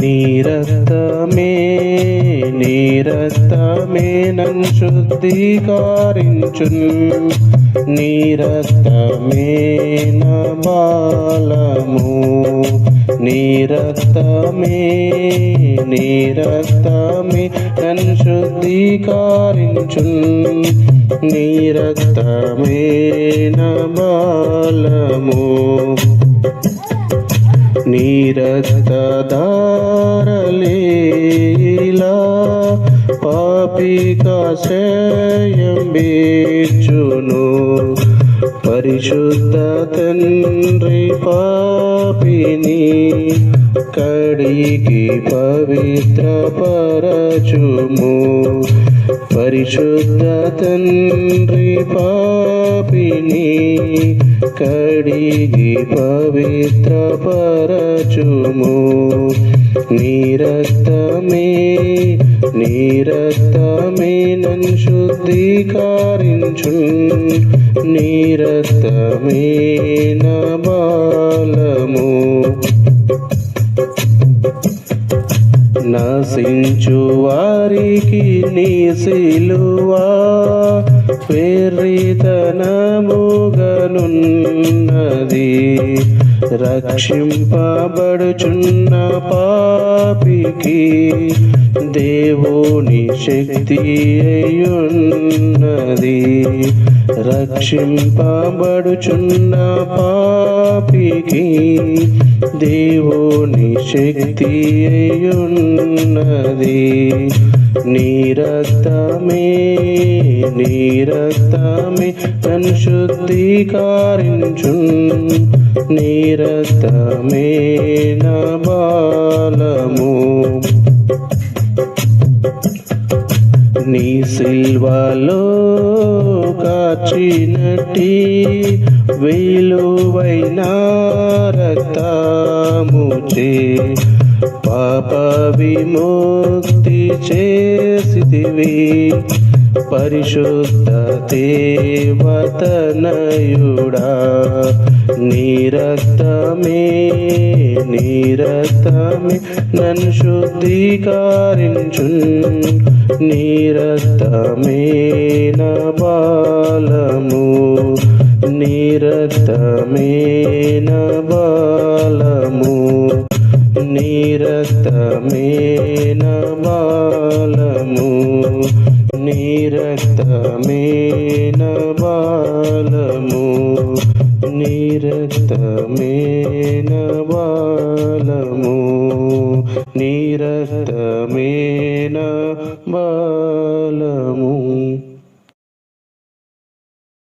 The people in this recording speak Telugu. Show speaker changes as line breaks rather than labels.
నీరక్తమే నీరక్తమే నన్ను శుద్ధీకరించున్. నీరక్తమే నా బాలము. నీరక్తమే నీరక్తమే నన్ను శుద్ధీకరించున్. నీరక్తమే నా బాలము. నీరక్తధారలీలా పాపికాశయం బీర్చును. పరిశుద్ధ తండ్రి పాపిని కడికి పవిత్ర పరచుము పరిశుద్ధ తండ్రి పాపిని కడిగి పవిత్ర పరచుము నీరక్తమే నీరక్తమే నన్ను శుద్ధీకరించు నీరక్తమే నా బాలము. నశించు వారికి నీ సిలువా. ప్రేరితనముగనున్నది. రక్షింపబడుచున్న పాపికి దేవుని శక్తి అయ్యున్నది. రక్షింపబడుచున్న పాపికి దేవుని శక్తి అయ్యున్నది. నీరక్తమే నీరక్తమే నన్ను శుద్ధీకరించు నీరక్తమే నా బాలము. నీ సిల్వలో కాచినట్టి విలువైన రక్తముచే పాప విముక్తి చేసిదివి పరిశుద్ధ దేవతనయుడా నీ రక్తమే నన్ను శుద్ధీకరించు నీ నా బాలము నీ నా బాలము. నీ రక్తమే నా బాలము నిరతమేన బాలము నీ బాలము నీ బాలము